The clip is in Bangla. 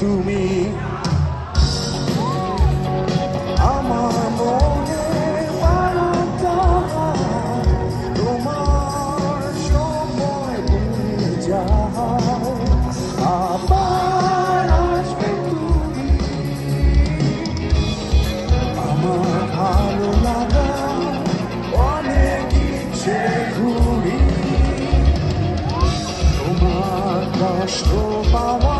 তুমি। আমার মনে তোমার সময় তুমি যাও আবার আসবে তুমি। আমার ভালো লাগা অনেক ইচ্ছে ঘুরি তোমার কষ্ট পাওয়া